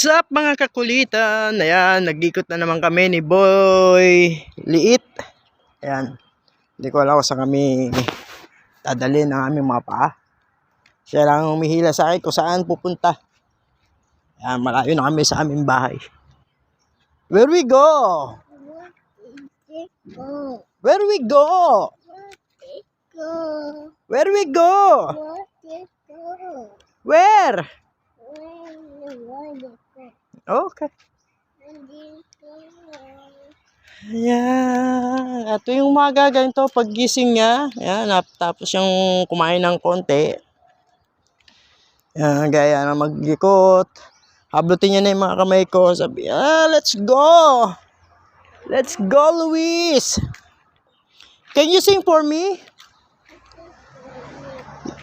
What's up mga kakulitan? Ayan, nag-ikot na naman kami ni Boy Liit. Ayan, hindi ko alam kung saan kami dadalhin ang aming mga paa. Siya lang ang humihila sa akin kung saan pupunta. Ayan, malayo na kami sa aming bahay. Where we go? Where we go? Where we go? what is go? Where? Okay. you go. Ayan. Ito yung umaga ganito, paggising niya. Ayan, tapos yung kumain ng konti. Ayan, gaya na mag-ikot. Hablutin niya na yung mga kamay ko. Sabi, ah, let's go! Let's go, Luis! Can you sing for me?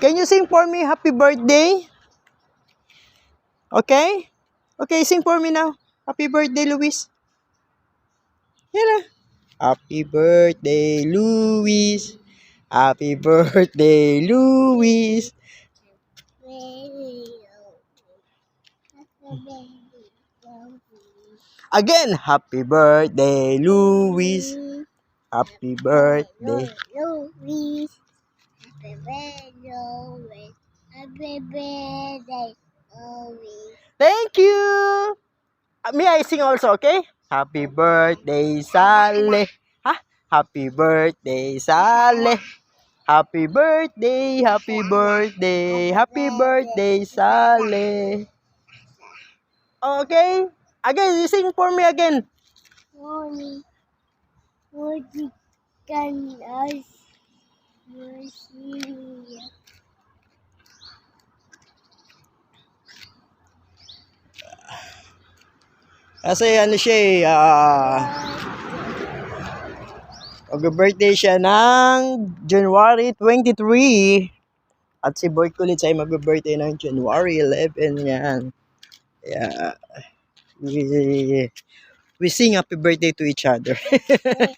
Can you sing for me happy birthday? Okay? Okay, sing for me now. Happy birthday, Luis. Yan na. Happy birthday, Luis. Happy birthday, Luis. Again, happy birthday, Luis. Happy birthday. Louis, happy birthday, Louis. Happy birthday, Louis. Thank you. Uh, May I sing also, okay? Happy birthday, Sale. Ha? Happy birthday, Sale. Happy birthday, happy birthday, happy birthday, Sale. Okay? Again, you sing for me again. Morning, morning, can I see you? Kasi ano siya eh, ah, mag-birthday siya ng January 23. At si Boy Kulit ay mag-birthday ng January 11 yan. Yeah. We, we sing happy birthday to each other.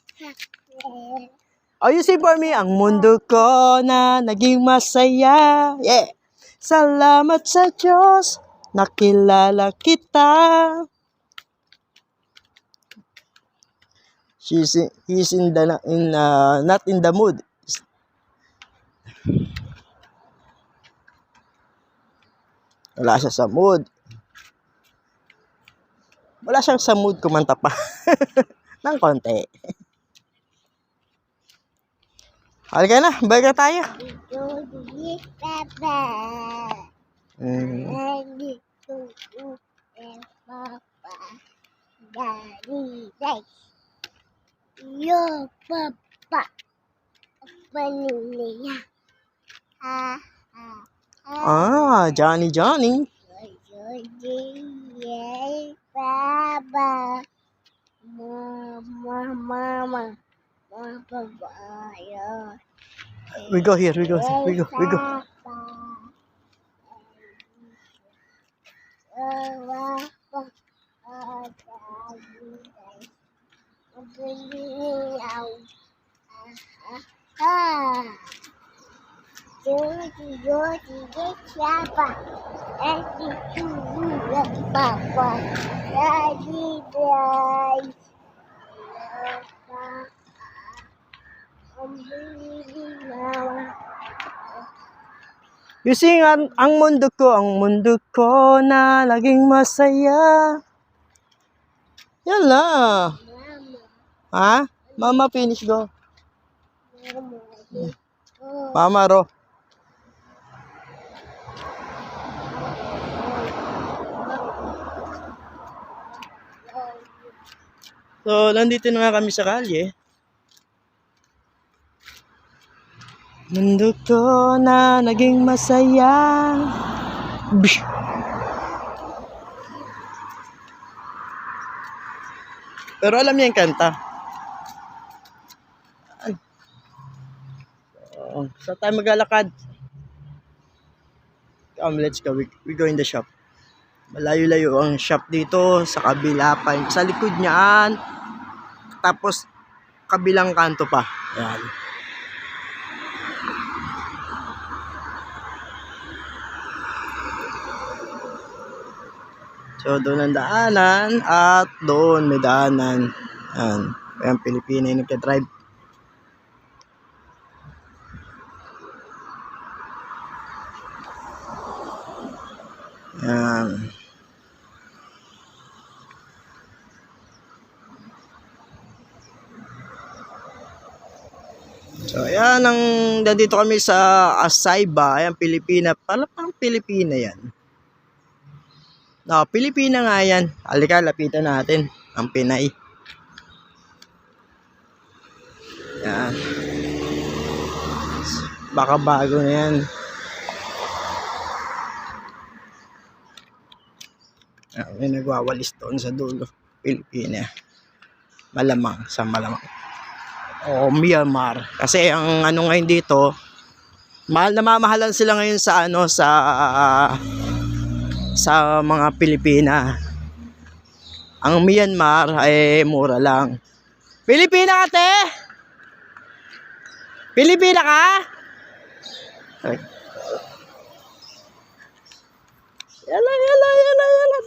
oh, you sing for me, ang mundo ko na naging masaya. Yeah. Salamat sa Diyos, nakilala kita. She's in, he's in the in uh, not in the mood. Wala siya sa mood. Wala siya sa mood kumanta pa. Nang konti. Halika na, balik na tayo. Mm. Daddy to you and papa. Daddy like your papa. Vanilla. Ha ha ha. Ah, Johnny Johnny. Yeah, Baba. Mama, mama. Mama, yeah. We go here, we go, we go, we go. You sing ang, ang mundo ko, ang mundo ko na laging masaya. Yan lang. Ha? Mama finish go. Mama ro. So, nandito na nga kami sa kalye. Mundo ko na naging masaya. Bish. Pero alam niya yung kanta. So, saan tayo maglalakad? Come, let's go. We, we go in the shop. Malayo-layo ang shop dito. Sa kabila pa. Sa likod niyan. Tapos, kabilang kanto pa. Ayan. So, doon ang daanan at doon may daanan. Ayan. Ayan, Pilipina yung nagka-drive. Ayan. So, ayan ang nandito kami sa Asayba, ayan Pilipina. Pala pang Pilipina yan. No, Pilipina nga yan. Halika, lapitan natin ang Pinay. Yan. Baka bago na yan. Ah, may nagwawalis doon sa dulo. Pilipina. Malamang, sa malamang. O Myanmar. Kasi ang ano ngayon dito, mahal na mamahalan sila ngayon sa ano sa sa mga Pilipina. Ang Myanmar ay mura lang. Pilipina ka, te? Pilipina ka? Ay. Yala, yala, yala, yala.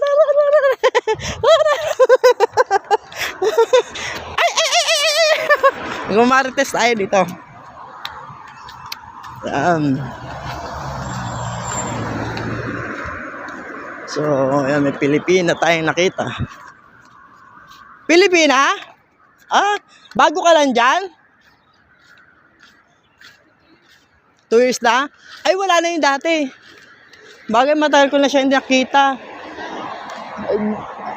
Ay, ay, ay, ay, ay. Gumarites tayo dito. Um, So, ayan, may Pilipina tayong nakita. Pilipina? Ah, bago ka lang dyan? Two years na? Ay, wala na yung dati. Bagay matagal ko na siya hindi nakita.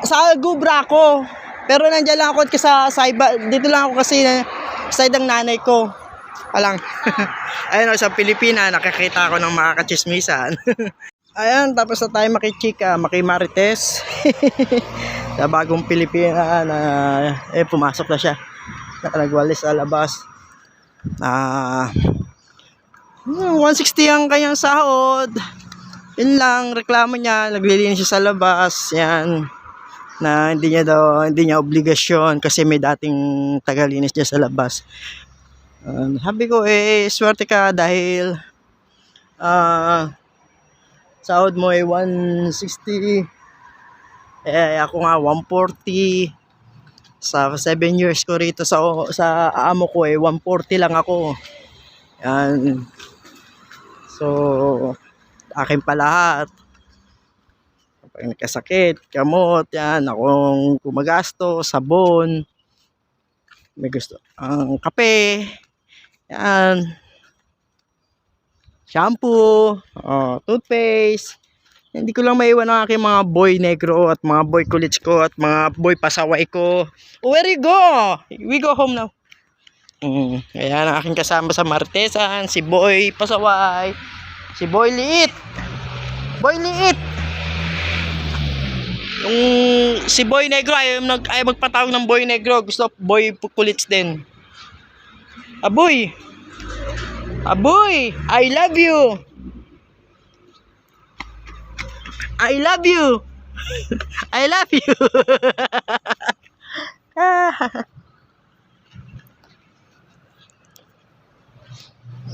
Sa Gubra ako. Pero nandiyan lang ako kasi sa Saiba. Dito lang ako kasi side ng nanay ko. Palang. Ayun, o, sa Pilipina, nakakita ako ng mga kachismisan. Ayan, tapos na tayo makichika, makimarites. sa bagong Pilipina na eh pumasok na siya. Nagwalis sa labas. Ah, hmm, 160 ang kanyang sahod. Yun lang, reklamo niya, naglilinis siya sa labas. Yan. Na hindi niya daw, hindi niya obligasyon kasi may dating tagalinis niya sa labas. Um, sabi ko, eh, swerte ka dahil ah, sahod mo ay 160 eh ako nga 140 sa 7 years ko rito sa sa amo ko eh 140 lang ako. Yan so akin pa lahat pag nagkasakit kamot yan akong kumagasto sabon may gusto ang kape yan shampoo, oh, toothpaste. Hindi ko lang maiwan ang aking mga boy negro at mga boy kulits ko at mga boy pasaway ko. Where you go? We go home now. Mm, ayan ang aking kasama sa Martesan, si Boy Pasaway, si Boy Liit. Boy Liit. Yung si Boy Negro ayaw, nag, ayaw magpatawag ng Boy Negro. Gusto Boy Kulits din. Aboy. Aboy, I love you. I love you. I love you.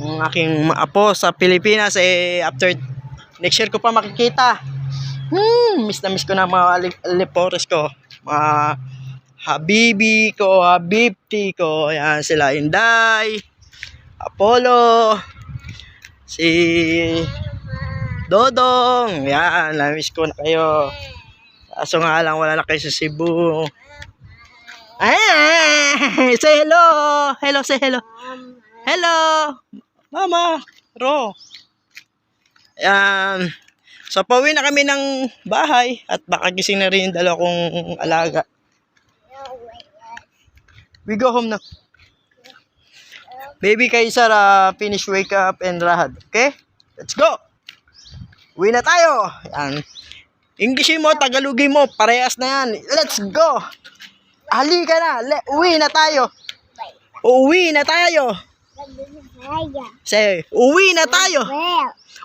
Ang aking apo sa Pilipinas eh after next year ko pa makikita. Hmm, miss na miss ko na mga lepores ko. Mga habibi ko, habibti ko. Yan sila Inday. Apollo, si Dodong, yan, na-miss ko na kayo. Kaso nga lang, wala na kayo sa Cebu. Ah, say hello. Hello, say hello. Hello. Mama, Ro. Yan. So, pauwi na kami ng bahay at baka gising na rin yung dalawa kong alaga. We go home now. Baby Kaisar, uh, finish wake up and rahad. Okay? Let's go! Uwi na tayo! Yan. Englishin mo, Tagalogin mo, parehas na yan. Let's go! Halika na. Le- uwi na tayo. Uwi na tayo. Say, uwi na tayo.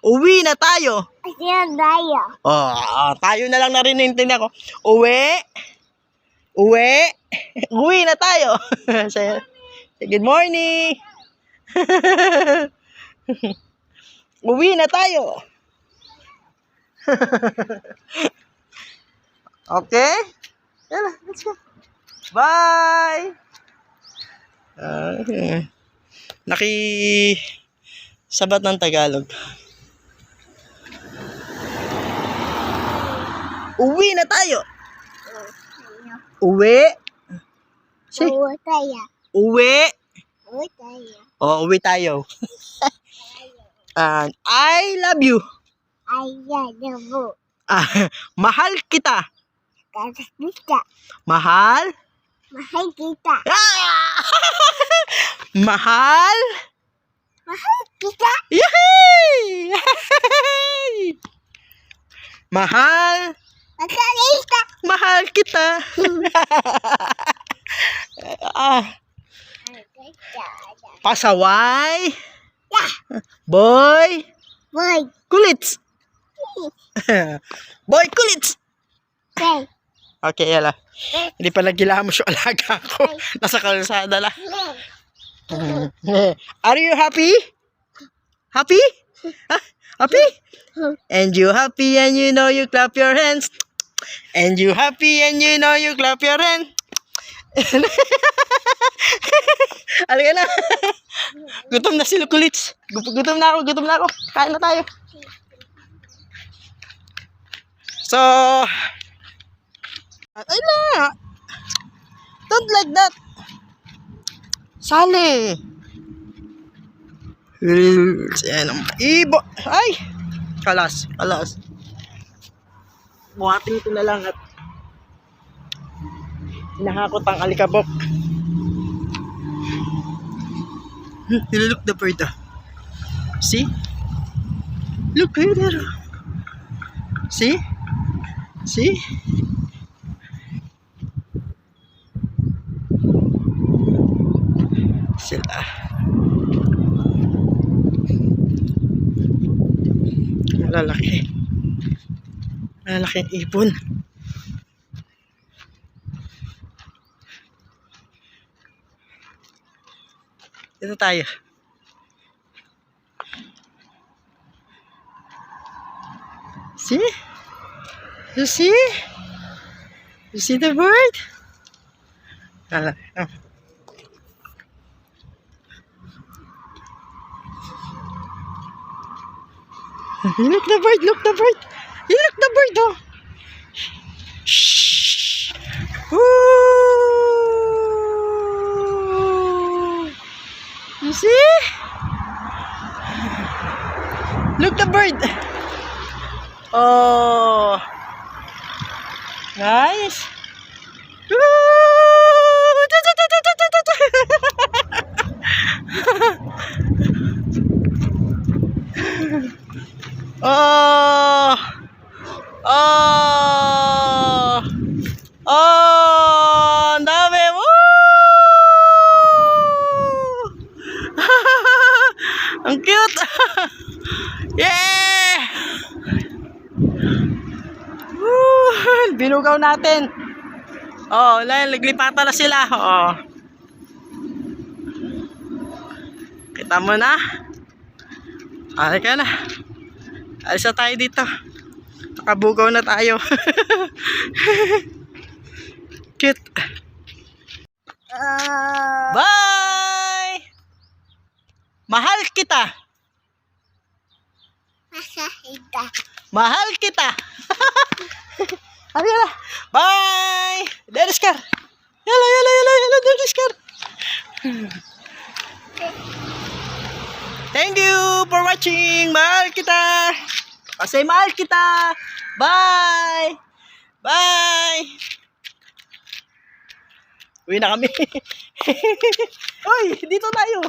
Uwi na tayo. siya daya. Oh, ah, tayo na lang narinintindihan ko. Uwi. Uwi. Uwi na tayo. say, say, good morning. Uwi na tayo. okay? Yala, let's go. Bye! Ah, naki sabat ng Tagalog. Uwi na tayo. Uwi. Si, Oo, daya. uwi. Oo, daya. O, uwi tayo. And I love you. Ayan, nabo. Ah, mahal kita. Tapos kita. Mahal. Mahal kita. Ah! mahal. Mahal kita. Yay! mahal. Mahal kita. Mahal kita. ah, pasaway. Yeah. Boy. Boy. Kulits. Boy, kulits. Say. Okay, yala. Hindi pa nagilamos yung alaga ko. Nasa kalsada lang. Are you happy? Happy? Huh? Happy? And you happy and you know you clap your hands. And you happy and you know you clap your hands. Halika na. gutom na si Kulits. Gutom na ako, gutom na ako. Kain na tayo. So, ay na. Don't like that. Sali. Ayan ang ibo. Ay. Kalas. Kalas. Buhatin ko na lang at hinahakot ang alikabok. Hmm, Nilook the bird ah. See? Look there. See? See? Sila. Malalaki ang ibon. Dito tayo. See? You see? You see the bird? Ah, Look the bird, look the bird. Look the bird, oh. Shh. Ooh. You see? Look the bird. Oh. Nice. Oh! Oh! Oh! Ang! Woo! Ang cute! yeah! Woo! Binugaw natin. Oh, wala, naglipatan na sila. Oh. Kita mo na. Ay ka na. Alis na tayo dito. Nakabugaw na tayo. Cute. Uh, Bye! Mahal kita. Mahal kita. Ano yun? Bye! Deriskar. Yala, yala, yala, yala, Deriskar. Thank you for watching. Mahal kita. Kasi mahal kita. Bye! Bye! Uwi na kami. Uy, dito tayo.